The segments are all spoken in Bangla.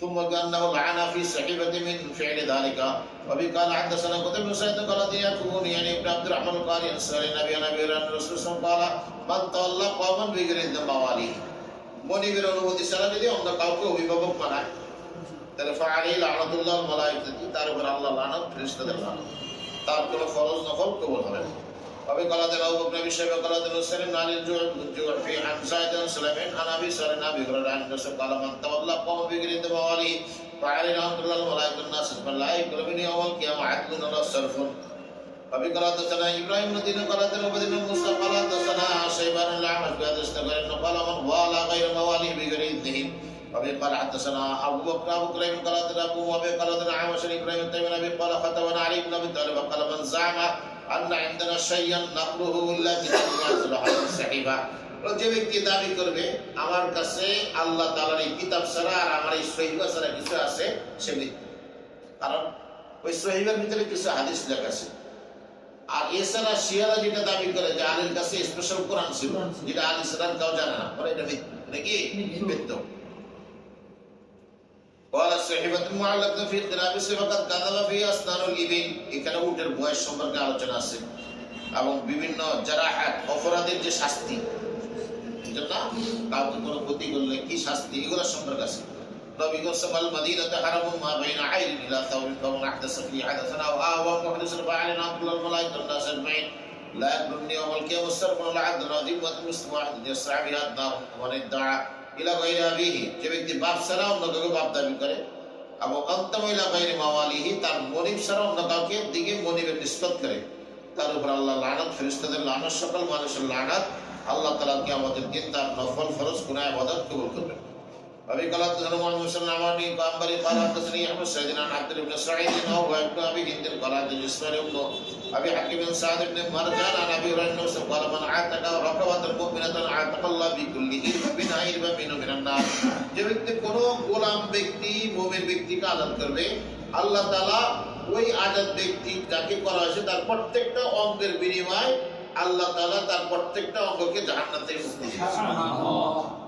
ثم كأنه لعن في صحيفة من فعل ذلك وبه قال حدثنا قتيبة بن سعيد قال يكون يعني ابن عبد الرحمن القاري أنصاري النبي عن أبي هريرة أن الرسول صلى الله عليه وسلم قال من تولى قوما بغير مواليه মনিবের অনুমতি ছাড়া যদি অন্য কাউকে অভিভাবক বানায় তাহলে ফাআলি লানাতুল্লাহ মালাইকাতি তার উপর আল্লাহ লানত ফেরেশতাদের লানত তার কোনো ফরজ নফল কবুল হবে না وفي قال ابن أبو بكر بن شيبه قال ابن سلم عن الجوع الجوع في عن زيد بن سليمان. عن أبي سعيد عن ابي هريره عن الرسول قال من تولى قوم بغير مواليه فعلي رحمه الله الملائكه الناس. من لا يقبل من يوم القيامة عدل ولا صرف وفي قال حدثنا إبراهيم بن دين قال حدثنا عبد بن موسى قال حدثنا شيبان الأعمش استغفر انه قال من والى غير مواليه بغير وابي قال حدثنا أبو بكر أبو كريم قال حدثنا أبو وابي قال حدثنا عامش بن إبراهيم التيمي أبي قال خطبنا علي بن أبي طالب قال من زعم আল্লাহ ইন্দানা সাইয়ান নাকরুহু ইল্লা সাহিবা। যে ব্যক্তি দাবি করবে আমার কাছে আল্লাহ তালার এই কিতাব ছাড়া আর আমার এই সহিবা ছাড়া কিছু আছে সে মিথ্যা কারণ ওই সহিবার ভিতরে কিছু হাদিস লেখা আছে। আর এছাড়া শিয়ারা যেটা দাবি করে যে আলীর কাছে স্পেশাল কোরআন ছিল যেটা আলী সালাম কাউ জানে না এটা মিথ্যা নাকি মিথ্যা قال الصحيفة المعلقة في اختلاف فقد كذب في أسنان الإبل এখানে উটের বয়স সম্পর্কে আলোচনা আছে এবং বিভিন্ন জারাহাত অপরাধের যে শাস্তি জন্য কাউকে কোনো ক্ষতি করলে কি শাস্তি এগুলো সম্পর্কে আছে নবী গোসম আল মদিনাতে হারামুন মা বাইনা আইরিন ইলা তাওরিন ফামান আহদাস ফি হাদাসানা আও আওয়া মুহদিস ফাআলিন আব্দুল মালাইকা الناس اجمعين لا يكون يوم القيامة السرف ولا عدل العظيم وتمسك واحد يسعى بها النار ومن ادعى যে ব্যক্তি বাপ ছাড়া অন্য কাউকে বাপ দাবি করে এবং মাওয়ালিহি, তার মনিব ছাড়া অন্য কাউকে দিকে মনিবের নিষ্পত করে। তার উপর আল্লাহ লানত ফেরিস্তাদের লানত, সকল মানুষের লানত, আল্লাহ তাআলা আমাদের দিন তার নফল ফরজ কোন আবাদত কবুল করবেন। أبي قال حدثنا محمد بن مسلم العماني قال بني قال حدثني أحمد سعيد عن عبد بن سعيد أو ابن أبي هند قال حدثني إسماعيل بن أبي حكيم بن سعد بن مرجان عن أبي هريرة قال من عاتق ركبة مؤمنة عاتق الله بكل إرب إرب منه من النار যে ব্যক্তি কোন গোলাম ব্যক্তি মুমিন ব্যক্তিকে আজাদ করবে আল্লাহ তাআলা ওই আজাদ ব্যক্তি যাকে করা হয়েছে তার প্রত্যেকটা অঙ্গের বিনিময় আল্লাহ তাআলা তার প্রত্যেকটা অঙ্গকে জাহান্নাম থেকে মুক্তি দিয়েছেন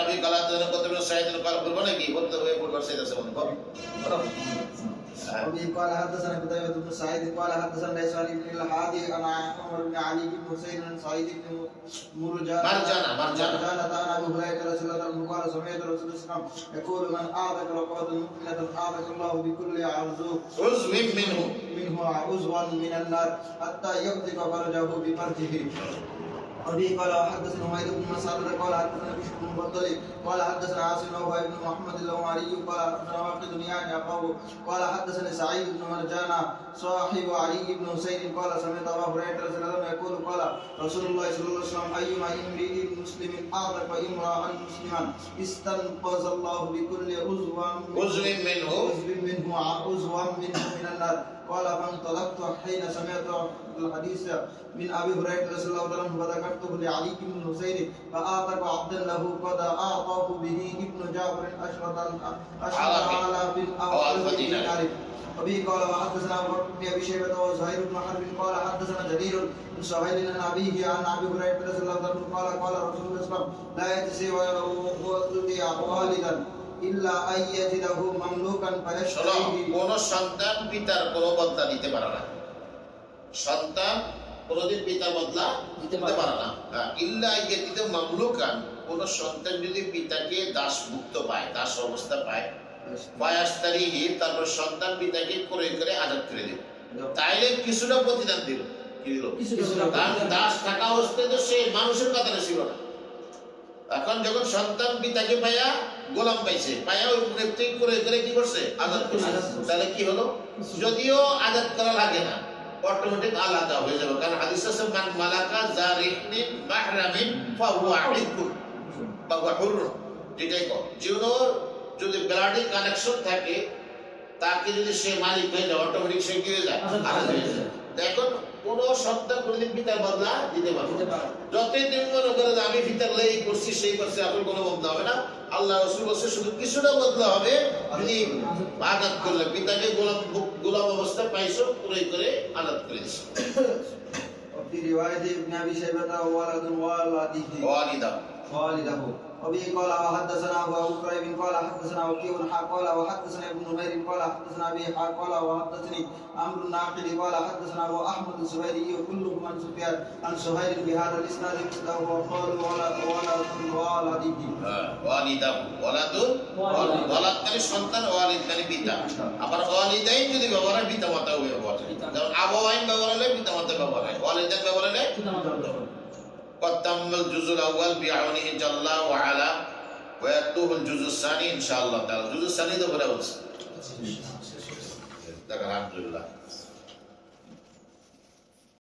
আমি কালা দেন কত বড় সাইদ কাল বলবো নাকি বলতে হবে বলবার সাইদ আছে বলবো وبه قال حدثنا قتيبة بن سعيد قال حدثنا ليس علي بن الحادي عن عمر بن علي بن حسين عن سعيد بن مرجان مرجانة، مرجانة. مرجانة عن ابي هريرة رضي الله عنه قال سمعت رسول الله صلى الله عليه وسلم يقول من اعتق رقبة مؤمنة اعتق الله بكل عرض عضو منه منه عضوا من النار حتى يمسك فرجه بفرجه وبه قال حدثنا حميد بن مسعود قال حدثنا بشر بن مفضل قال حدثنا عاصم وهو ابن محمد الأماري قال حدثنا وقت دنيا أخاه قال حدثنا سعيد بن مرجان صاحب علي بن حسين قال سمعت أبا هريرة رضي الله عنه يقول قال رسول الله صلى الله عليه وسلم أيما امرئ مسلم أعتق امرأ مسلما استنقذ الله بكل عضو عضو منه؟ عضو منه عضوا منه من النار. قال فانطلقت حين سمعت الحديث من ابي هريره رضي الله عنه فذكرته لعلي بن الحسين فاعتق عبدا له قد اعطاه به ابن جابر اشرة آلاف أو او ألف الف دينار. دينار وبه قال وحدثنا ابو بكر بن ابي شيبه وزهير بن حرب قال حدثنا جرير بن سهيل عن ابيه عن ابي هريره رضي الله عنه قال قال رسول الله صلى الله عليه وسلم لا يجزي ويطيع والدا الا ان يجده مملوكا শোনো فيشتريه কোন সন্তান পিতার কোনো বদলা দিতে পারে না সন্তান কোনদিন পিতার বদলা দিতে পারে না হ্যাঁ, ইল্লা ইয়েতিতে মামলুকান কোন সন্তান যদি পিতাকে দাসভুক্ত পায় দাস অবস্থা পায় বায়াস্তারিহি তারপর সন্তান পিতাকে করে করে আজাদ করে দিল। তাইলে কিছুটা প্রতিদান দিল। কি দিল। দাস থাকা অবস্থায় তো সে মানুষের কাতারে ছিল না। এখন যখন সন্তান পিতাকে পাইয়া গোলাম পাইছে পাইয়া ওই নেতৃত্ব করে করে কি করছে? আজাদ করছে। তাহলে কি হলো? যদিও আজাদ করা লাগে না অটোমেটিক আলাদা হয়ে যাবে। কারণ হাদিস আছে মান মালাকা জারিহনিন মাহরামিন ফাহুয়া আবিকুন বা হুরুন যেটাই কর যেগুলো যদি ব্লাডি কানেকশন থাকে তাকে যদি সে মালিক হয়ে যায় অটোমেটিক সে কি হয়ে যায় আজাদ হয়ে যায় দেখুন কোন সন্তান কোনদিন পিতার বদলা দিতে পারবে দিতে না। পারবে যতই তুমি মনে করে যে আমি পিতার লেই করছি সেই করছি আপনার কোনো বদলা হবে না আল্লাহ রসুল বলছে শুধু কিছুটা বদলা হবে যদি আঘাত করলে পিতাকে গোলাম গোলাম অবস্থা পাইছো পুরোই করে আঘাত করে দিছো وفي رواية ابن أبي شيبة ولد والده ওয়ালিদা والده وبه قال وحدثنا أبو كريب قال حدثنا وكيع حا قال وحدثنا ابن نمير قال حدثنا أبي حا قال وحدثني عمرو الناقد قال حدثنا أبو أحمد الزبيري كلهم عن سفيان عن سهيل بهذا الإسناد مثله وقالوا ولد ولد والده ওয়ালিদা ওয়ালাদুন ওয়ালাদ মানে সন্তান ওয়ালিদ মানে পিতা আবার ওয়ালিদাইন যদি ব্যবহার হয় পিতা মাতাও ব্যবহার হয় যেমন আবওয়াইন ব্যবহার হলে পিতা মাতা ব্যবহার হয় ওয়ালিদাইন ব্যবহার হলে قد تم الجزء الأول بعونه جل وعلا ويتوه الجزء الثاني إن شاء الله تعالى. الجزء الثاني ده بره الحمد لله